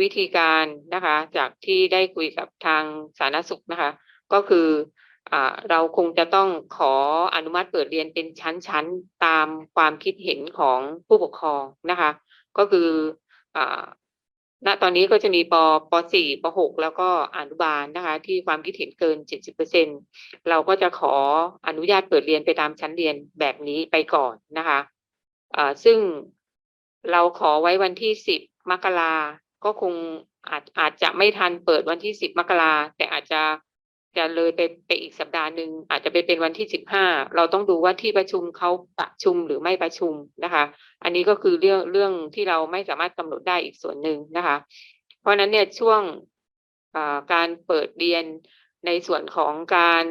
วิธีการนะคะ จากที่ได้คุยกับทางสาธารณสุขนะคะ ก็คืออเราคงจะต้องขออนุมัติเปิดเรียนเป็นชั้นๆตามความคิดเห็นของผู้ปกครองนะคะ ก็คือณตอนนี้ก็จะมีปปสี่ปหกแล้วก็อนุบาลนะคะ ที่ความคิดเห็นเกินเจ็ดสิบเปอร์เซ็นเราก็จะขออนุญาตเปิดเรียนไปตามชั้นเรียนแบบนี้ไปก่อนนะคะซึ่งเราขอไว้วันที่สิบมกรา ก็คงอาจอาจจะไม่ทันเปิดวันที่สิบมกราแต่อาจจะจะเลยไปไปอีกสัปดาห์หนึ่งอาจจะไปเป็นวันที่สิบห้าเราต้องดูว่าที่ประชุมเขาประชุมหรือไม่ประชุมนะคะ อันนี้ก็คือเรื่องเรื่องที่เราไม่สามารถกำหนดได้อีกส่วนหนึ่งนะคะ เพราะฉะนั้นเนี่ยช่วงอ่าการเปิดเรียนในส่วนของการ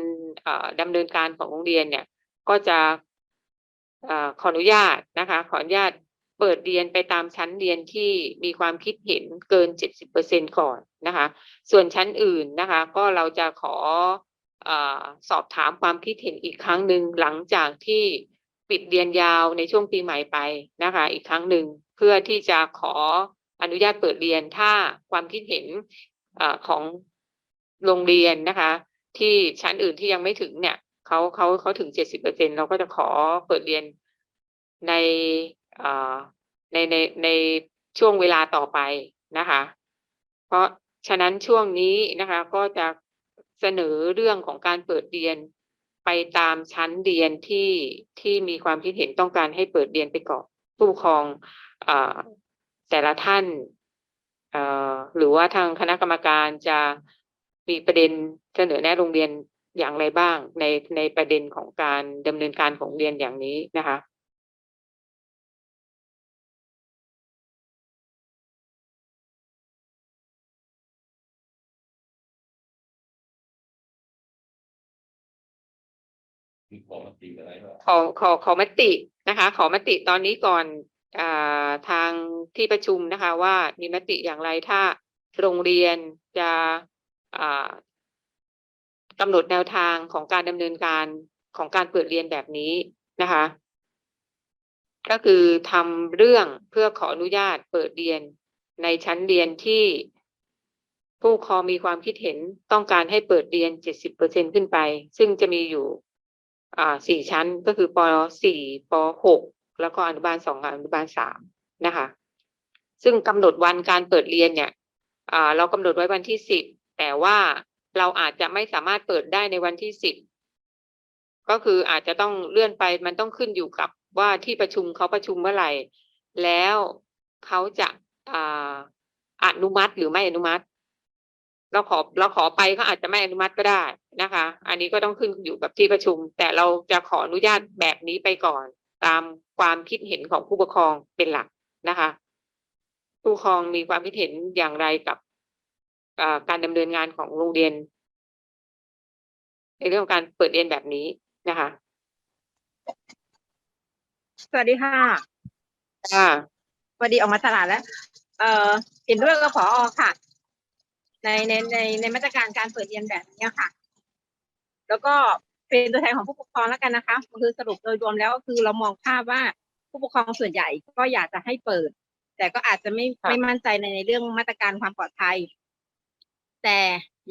อ่าดำเนินการของโรงเรียนเนี่ยก็จะอ่าขออนุญาตนะคะ ขออนุญาต เปิดเรียนไปตามชั้นเรียนที่มีความคิดเห็นเกินเจ็ดสิบเปอร์เซ็นก่อนนะคะ ส่วนชั้นอื่นนะคะ ก็เราจะขออสอบถามความคิดเห็นอีกครั้งหนึ่งหลังจากที่ปิดเรียนยาวในช่วงปีใหม่ไปนะคะ อีกครั้งหนึ่งเพื่อที่จะขออนุญาตเปิดเรียนถ้าความคิดเห็นอของโรงเรียนนะคะ ที่ชั้นอื่นที่ยังไม่ถึงเนี่ยเขาเขาเขาถึงเจ็ดสิบเปอร์เซ็นเราก็จะขอเปิดเรียนใน ในในในช่วงเวลาต่อไปนะคะ เพราะฉะนั้นช่วงนี้นะคะก็จะเสนอเรื่องของการเปิดเรียนไปตามชั้นเรียนที่ที่มีความคิดเห็นต้องการให้เปิดเรียนไปก่อนผู้ปกครองอแต่ละท่านหรือว่าทางคณะกรรมการจะมีประเด็นเสนอแนะโรงเรียนอย่างไรบ้างในในประเด็นของการดำเนินการของเรียนอย่างนี้นะคะ มีขอมติอะไรบ้างขอขอขอมตินะคะ ขอมติตอนนี้ก่อนอทางที่ประชุมนะคะ ว่ามีมติอย่างไรถ้าโรงเรียนจะกำหนดแนวทางของการดำเนินการของการเปิดเรียนแบบนี้นะคะ ก็คือทำเรื่องเพื่อขออนุญาตเปิดเรียนในชั้นเรียนที่ผู้คอมีความคิดเห็นต้องการให้เปิดเรียน 70เปอร์เซ็นขึ้นไป ซึ่งจะมีอยู่ อ่าสี่ชั้นก็คือปสี่ปหกแล้วก็อนุบาลสองกับอนุบาลสามนะคะ ซึ่งกำหนดวันการเปิดเรียนเนี่ยอ่าเรากำหนดไว้วันที่สิบแต่ว่าเราอาจจะไม่สามารถเปิดได้ในวันที่สิบก็คืออาจจะต้องเลื่อนไปมันต้องขึ้นอยู่กับว่าที่ประชุมเขาประชุมเมื่อไหร่ แล้วเขาจะอ่าอนุมัติหรือไม่อนุมัติ เราขอเราขอไปเขาอาจจะไม่อนุมัติก็ได้นะคะ อันนี้ก็ต้องขึ้นอยู่กับที่ประชุม แต่เราจะขออนุญาตแบบนี้ไปก่อน ตามความคิดเห็นของผู้ปกครองเป็นหลักนะคะ ผู้ปกครองมีความคิดเห็นอย่างไรกับอ่าการดำเนินงานของโรงเรียน ในเรื่องของการเปิดเรียนแบบนี้นะคะ สวัสดีค่ะค่ะสวัสดีออกมาตลาดแล้ว เอ่อเห็นด้วยกับผอค่ะ ในในในในมาตรการการเปิดเรียนแบบนี้ค่ะ แล้วก็เป็นตัวแทนของผู้ปกครองแล้วกันนะคะคือสรุปโดยรวมแล้วก็คือเรามองภาพว่าผู้ปกครองส่วนใหญ่ก็อยากจะให้เปิด แต่ก็อาจจะไม่ค่ะไม่มั่นใจในในเรื่องมาตรการความปลอดภัย แต่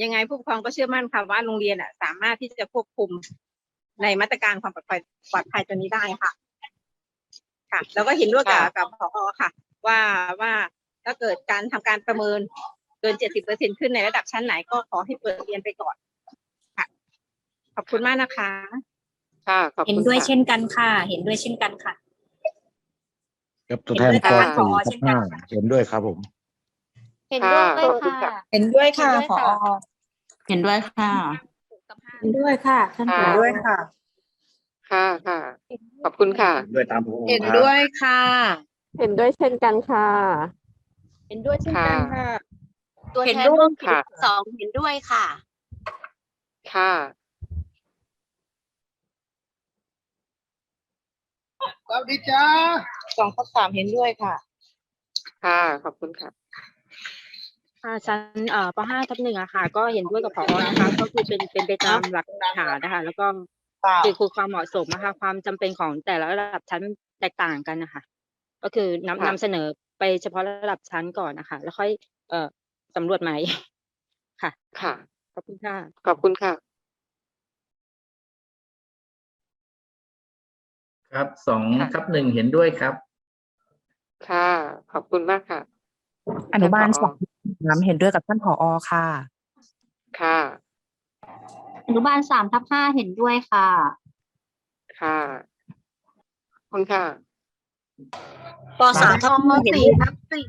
ยังไงผู้ปกครองก็เชื่อมั่นค่ะว่าโรงเรียนอะ สามารถที่จะควบคุมในมาตรการความปลอดภัยปลอดภัยตัวนี้ได้ค่ะ ค่ะ แล้วก็เห็นด้วยกับค่ะกับผอค่ะ ว่าว่าถ้าเกิดการทำการประเมินเกินเจ็ดสิบเปอร์เซ็นขึ้นในระดับชั้นไหนก็ขอให้เปิดเรียนไปก่อนค่ะ ขอบคุณมากนะคะ ค่ะ ขอบเห็นคุณด้วยค่ะ เช่นกันค่ะ เห็นด้วยเช่นกันค่ะ ครับตัวแทนเห็นปด้วยค่ะ สี่ผอทัเช่บนกันห้าค่ะเห็นด้วยครับผม เห็นด้วยค่ะขอบคุณค่ะ ค่ะ เห็นด้วยค่ะเห็นด้วยผอค่ะ เห็นด้วยค่ะเห็นด้วยค่ะ ท่านผค่ะอด้วยค่ะ ค่ะค่ะ ขอบคุณค่ะด้วยตามผมเห็นด้วยค่ะ เห็นด้วยเช่นกันค่ะ เห็นด้วยเช่นกันค่ะ ตัวเห็นแทนด้วยร่วมค่ะสองเห็นด้วยค่ะ ค่ะสองทับสามเห็นด้วยค่ะ ค่ะ ขอบคุณค่ะค่ะชั้นเอ่อป .5 ทับหนึ่งอะค่ะ ก็เห็นด้วยกับผอนะคะ ก็คือเป็นเป็นไปตามหลักฐานนะคะ แล้วก็คือคือความเหมาะสมนะคะ ความจำเป็นของแต่ละระดับชั้นแตกต่างกันนะคะ ก็คือนำค่ะนำเสนอไปเฉพาะระดับชั้นก่อนนะคะ แล้วค่อยเอ่อ สำรวจใหม่ ค่ะ ค่ะ ขอบคุณค่ะ ขอบคุณค่ะ ครับสองค่ะ ทับหนึ่งเห็นด้วยครับ ค่ะ ขอบคุณมากค่ะอนุบาลท่สองสามเห็นด้วยกับท่านผอค่ะ ค่ะ อนุบาลสามทับห้าเห็นด้วยค่ะ ค่ะขอบคุณค่ะ ปสามทับปเห็นสี่ด้วยทับสี่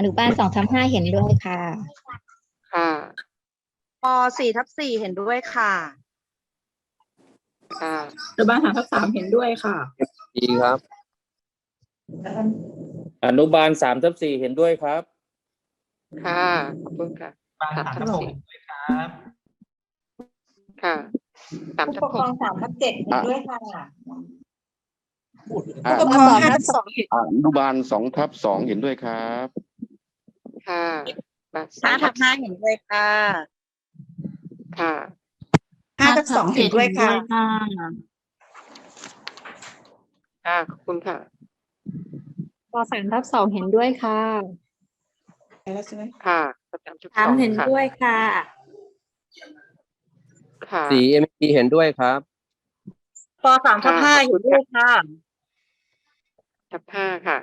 อนุบาลสองทับห้าเห็นด้วยค่ะ ค่ะปสี่ทับสี่เห็นด้วยค่ะ ค่ะอนุบาลสามทับสามเห็นด้วยค่ะ ดีครับ อนุบาลสามทับสี่เห็นด้วยครับ ค่ะขอบคุณค่ะสามทับสี่ครับค่ะสามทับหกสามทับเจ็ดเห็นด้วยค่ะอ่าปกครองห้าทับสองอนุบาลสองทับสองเห็นด้วยครับ ค่ะบัตรห้าทับห้าเห็นด้วยค่ะค่ะ ห้าทับสองเห็นด้วยค่ะ ค่ะ ขอบคุณค่ะ ปสามทับสองเห็นด้วยค่ะค่ะสามทับสสามองเห็นค่ะด้วยค่ะค่ะ สีเอ็มพีเห็นด้วยครับ ปสามทับห้าเห็นด้วยค่ะ ทับห้าค่ะ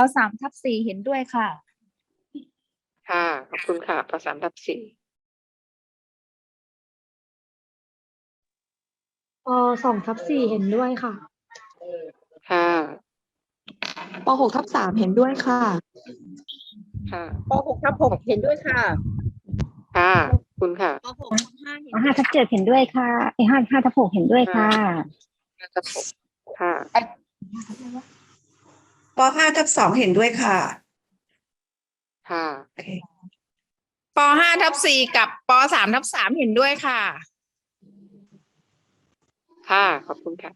ปสามทับสี่เห็นด้วยค่ะ ค่ะ ขอบคุณค่ะปสามทับสี่ปสองทับสี่เห็นด้วยค่ะค่ะปหกทับสามเห็นด้วยค่ะ ค่ะปหกทับหกเห็นด้วยค่ะ ค่ะขอบคุณค่ะปหกทับห้าเห็นห้าทับเจ็ดเห็นด้วยค่ะไอห้าห้าทับหกเห็นด้วยค่ะห้าทับหกค่ะ ปห้าทับสองเห็นด้วยค่ะค่ะปห้าทับสี่กับปสามทับสามเห็นด้วยค่ะ ค่ะ ขอบคุณค่ะ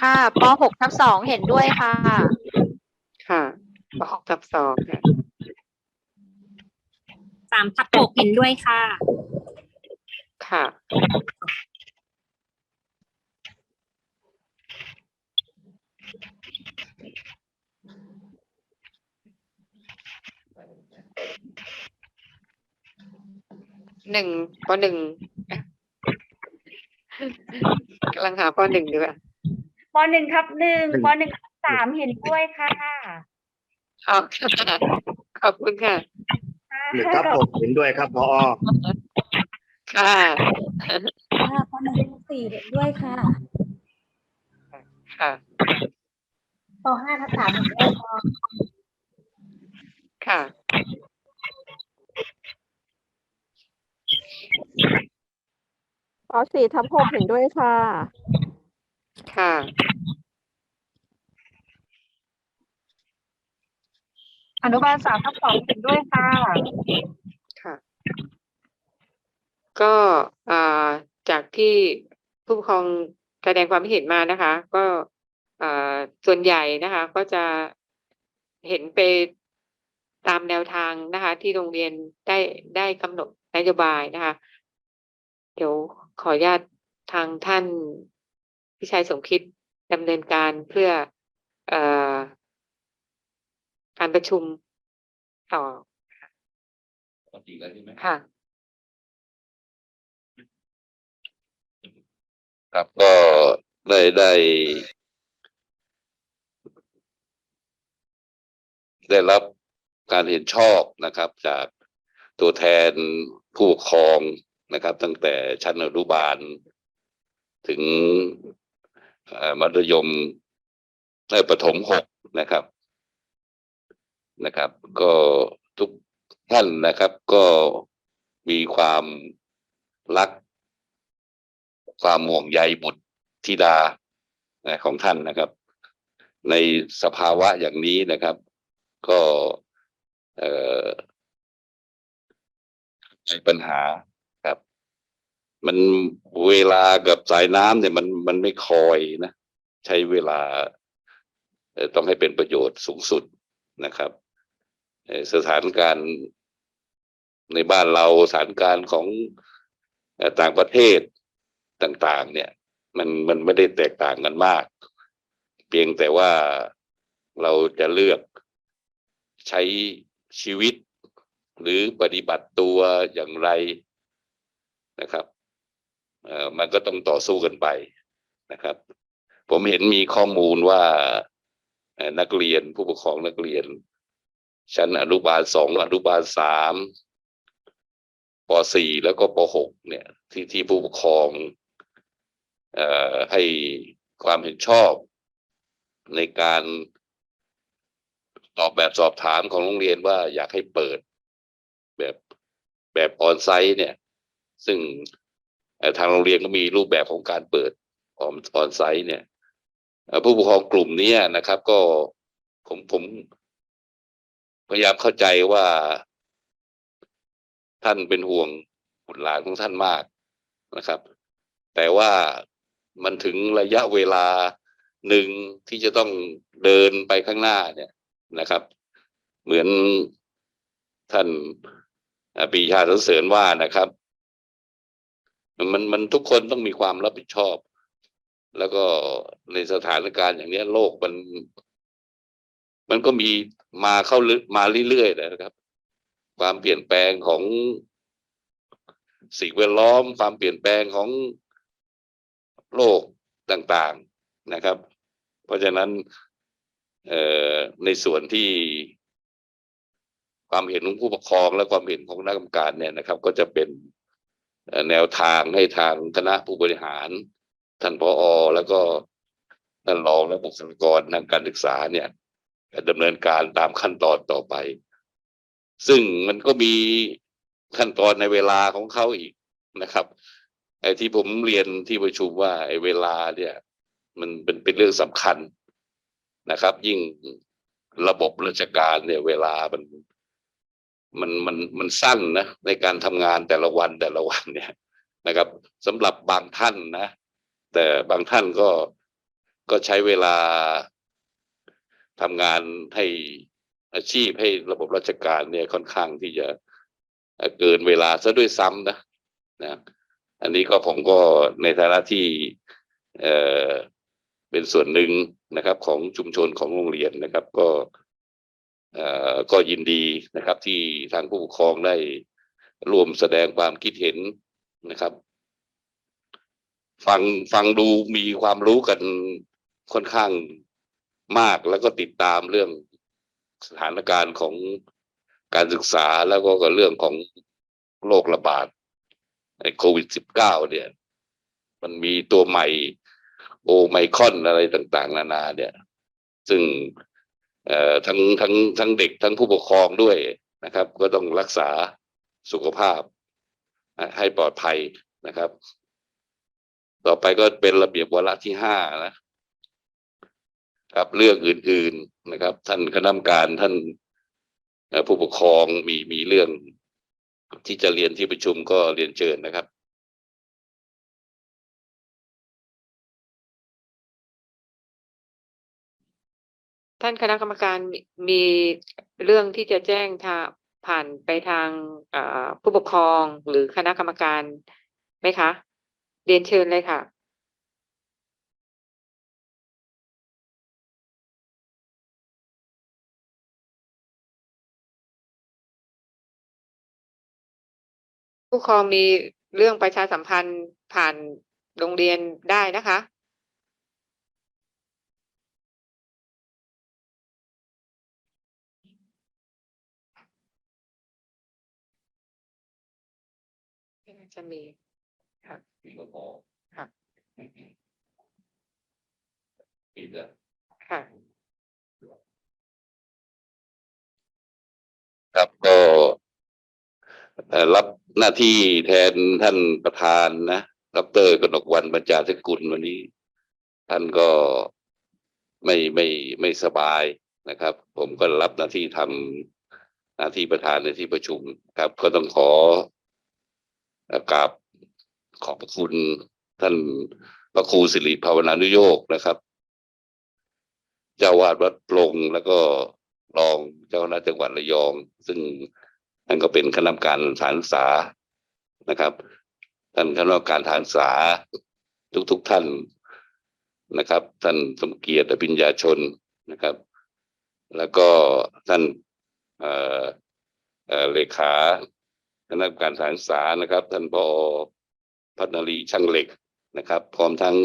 ค่ะปหกทับสองเห็นด้วยค่ะ ค่ะปหกทับสองค่ะสามทับหกเห็นด้วยค่ะ ค่ะ หนึ่งปหนึ่งกำลังหาปหนึ่งด้วยปหนึ่งทับหนึ่งปหนึ่งทับสามเห็นด้วยค่ะอ๋อค่ะขอบคุณค่ะหนึ่งทับหกเห็นด้วยครับพอค่ะค่ะปหนึ่งทับสี่เห็นด้วยค่ะ ค่ะปห้าทับสามเห็นด้วยค่ะ ค่ะปสี่ทับหกเห็นด้วยค่ะ ค่ะ อนุบาลสามทับสองเห็นด้วยค่ะ ค่ะ ก็อ่าจากที่ผู้ปกครองแสดงความเห็นมานะคะ ก็อ่าส่วนใหญ่นะคะ ก็จะเห็นไปตามแนวทางนะคะ ที่โรงเรียนได้ได้กำหนดนโยบายนะคะ เดี๋ยว ขออนุญาตทางท่านพิชัยสมคิดดำเนินการเพื่อเอ่อการประชุมต่อปกติแล้วใช่ไหมค่ะ ครับก็ได้ได้ ได้รับการเห็นชอบนะครับ จากตัวแทนผู้ปกครอง นะครับ ตั้งแต่ชั้นอนุบาล ถึงมัธยมเอ่อประถมหกนะครับนะครับ ก็ทุกท่านนะครับ ก็มีความรัก ความห่วงใยบุตรธิดาของท่านนะครับ ในสภาวะอย่างนี้นะครับ ก็ใช้ปัญหา มันเวลากับสายน้ำเนี่ยมันมันไม่คอยนะ ใช้เวลาต้องให้เป็นประโยชน์สูงสุดนะครับเอ่อสถานการณ์ในบ้านเราสถานการณ์ของต่างประเทศต่าง ๆ เนี่ย มันมันไม่ได้แตกต่างกันมาก เพียงแต่ว่าเราจะเลือกใช้ชีวิต หรือปฏิบัติตัวอย่างไรนะครับ เอ่อมันก็ต้องต่อสู้กันไปนะครับ ผมเห็นมีข้อมูลว่านักเรียนผู้ปกครองนักเรียน ชั้นอนุบาลสองอนุบาลสามปสี่แล้วก็ปหกเนี่ยที่ที่ผู้ปกครองออให้ความเห็นชอบ ในการตอบแบบสอบถามของโรงเรียนว่าอยากให้เปิด แบบแบบออนไซต์เนี่ย ซึ่ง ทางโรงเรียนก็มีรูปแบบของการเปิดออนออนไซต์เนี่ยผู้ปกครองกลุ่มนี้นะครับ ก็ผมผมพยายามเข้าใจว่าท่านเป็นห่วงบุตรหลานของท่านมากนะครับ แต่ว่ามันถึงระยะเวลาหนึ่งที่จะต้องเดินไปข้างหน้าเนี่ยนะครับ เหมือนท่านปีชาสเสริญว่านะครับ มันมันทุกคนต้องมีความรับผิดชอบ แล้วก็ในสถานการณ์อย่างเนี้ยโลกมัน มันก็มีมาเข้ามาเรื่อยๆนะครับ ความเปลี่ยนแปลงของสิ่งแวดล้อม ความเปลี่ยนแปลงของโลกต่างๆนะครับ เพราะฉะนั้นเอ่อในส่วนที่ความเห็นของผู้ปกครองและความเห็นของคณะกรรมการเนี่ยนะครับ ก็จะเป็น แนวทางให้ทางคณะผู้บริหาร ท่านผอแล้วก็ท่านรองและบุคลากรทางการศึกษาเนี่ยดำเนินการตามขั้นตอนต่อไป ซึ่งมันก็มีขั้นตอนในเวลาของเขาอีกนะครับไอ้ที่ผมเรียนที่ประชุมว่าไอ้เวลาเนี่ย มันเป็นเป็นเรื่องสำคัญนะครับ ยิ่งระบบราชการเนี่ยเวลามัน มันมันมันสั้นนะในการทำงานแต่ละวันแต่ละวันเนี่ยนะครับสำหรับบางท่านนะ แต่บางท่านก็ก็ใช้เวลาทำงานให้อาชีพให้ระบบราชการเนี่ยค่อนข้างที่จะเกินเวลาซะด้วยซ้ำนะนะอันนี้ก็ผมก็ในฐานะที่เอ่อเป็นส่วนหนึ่งนะครับ ของชุมชนของโรงเรียนนะครับ ก็ ก็ยินดีนะครับที่ทางผู้ปกครองได้ร่วมแสดงความคิดเห็นนะครับ ฟังฟังดูมีความรู้กันค่อนข้างมากแล้วก็ติดตามเรื่องสถานการณ์ของการศึกษาแล้วก็กับเรื่องของโรคระบาดโควิดสิบเก้าเนี่ย มันมีตัวใหม่โอไมคอนอะไรต่าง ๆ นานาเนี่ย ซึ่ง ทั้งทั้งทั้งเด็กทั้งผู้ปกครองด้วยนะครับ ก็ต้องรักษาสุขภาพ ให้ปลอดภัยนะครับ ต่อไปก็เป็นระเบียบวาระที่ห้านะครับเรื่องอื่น ๆนะครับ ท่านคณะกรรมการท่านผู้ปกครองมีมีเรื่องที่จะเรียนที่ประชุมก็เรียนเชิญนะครับ ท่านคณะกรรมการมีเรื่องที่จะแจ้งทางผ่านไปทางผู้ปกครองหรือคณะกรรมการไหมคะ เรียนเชิญเลยค่ะ ผู้ปกครองมีเรื่องประชาสัมพันธ์ผ่านโรงเรียนได้นะคะ จะมีค่ะค่ะค่ะครับก็เอ่อรับหน้าที่แทนท่านประธานนะดรกนกวันบรรจาธิกุลวันนี้ ท่านก็ไม่ไม่ไม่สบายนะครับ ผมก็รับหน้าที่ทำหน้าที่ประธานในที่ประชุมครับ ก็ต้องขอเอ่อกราบข อบพระคุณท่านพระครูสิริภาวนานุโยกนะครับ เจ้าวาดวัดปลงแล้วก็รองเจ้าคณะจังหวัดระยอง ซึ่งท่านก็เป็นคณะกรรมการฐานศึกษานะครับท่านคณะกรรมการฐานศึกษาทุกๆท่านนะครับ ท่านสมเกียรติอภิญญาชนนะครับ แล้วก็ท่านเอ่อเอ่อเลขาคณะกรรมการสานศึกษานะครับ ท่านพอ พัฒนารีช่างเหล็กนะครับ พร้อมทั้ง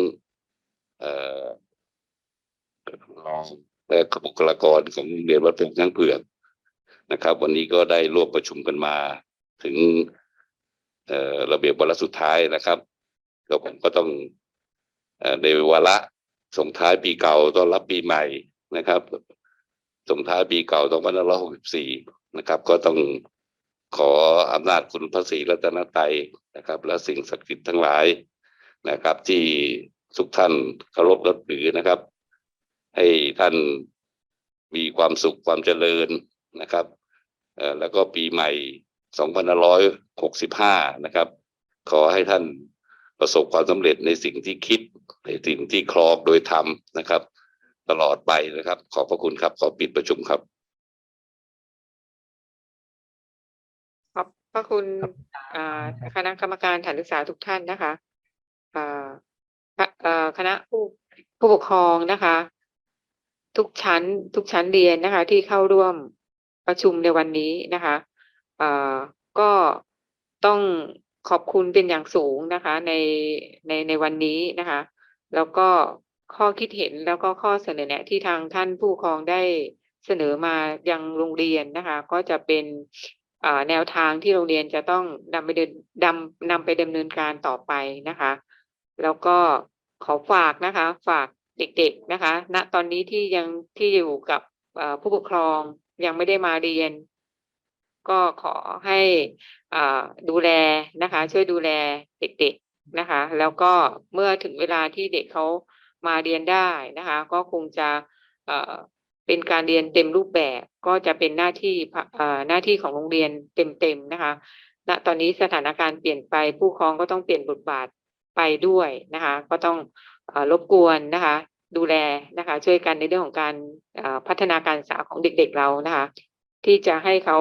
เอ่อรองและบุคลากรของโรงเรียนวัดพงช้างเผือกนะครับ วันนี้ก็ได้ร่วมประชุมกันมาถึงเอ่อระเบียบวาระสุดท้ายนะครับก็ผมก็ต้องเอ่อในวาระส่งท้ายปีเก่าต้อนรับปีใหม่นะครับส่งท้ายปีเก่า2564นะครับ ก็ต้อง ขออำนาจคุณพระศรีรัตนตรัยนะครับ และสิ่งศักดิ์สิทธิ์ทั้งหลายนะครับ ที่ทุกท่านเคารพนับถือนะครับ ให้ท่านมีความสุขความเจริญนะครับเอ่อแล้วก็ปีใหม่ 2565 นะครับ ขอให้ท่านประสบความสำเร็จในสิ่งที่คิด ในสิ่งที่ครองโดยธรรมนะครับ ตลอดไปนะครับ ขอบพระคุณครับ ขอปิดประชุมครับ พระคุณอ่าคณะกรรมการฐานศึกษาทุกท่านนะคะอ่าคเอ่อคณะผู้ผู้ปกครองนะคะ ทุกชั้นทุกชั้นเรียนนะคะ ที่เข้าร่วมประชุมในวันนี้นะคะอ่าก็ต้องขอบคุณเป็นอย่างสูงนะคะ ในในในวันนี้นะคะ แล้วก็ข้อคิดเห็นแล้วก็ข้อเสนอแนะที่ทางท่านผู้ปกครองได้เสนอมายังโรงเรียนนะคะ ก็จะเป็นอ่า แนวทางที่โรงเรียนจะต้องนำไปเดินดำนำไปดำเนินการต่อไปนะคะ แล้วก็ขอฝากนะคะ ฝากเด็กๆนะคะ ณตอนนี้ที่ยังที่อยู่กับผู้ปกครองยังไม่ได้มาเรียน ก็ขอให้ดูแลนะคะ ช่วยดูแลเด็กๆนะคะ แล้วก็เมื่อถึงเวลาที่เด็กเขามาเรียนได้นะคะ ก็คงจะ เป็นการเรียนเต็มรูปแบบก็จะเป็นหน้าที่หน้าที่ของโรงเรียนเต็มๆนะคะณตอนนี้สถานการณ์เปลี่ยนไปผู้ปกครองก็ต้องเปลี่ยนบทบาทไปด้วยนะคะ ก็ต้องรบกวนนะคะ ดูแลนะคะ ช่วยกันในเรื่องของการพัฒนาการศึกษาของเด็กๆเรานะคะ ที่จะให้เขา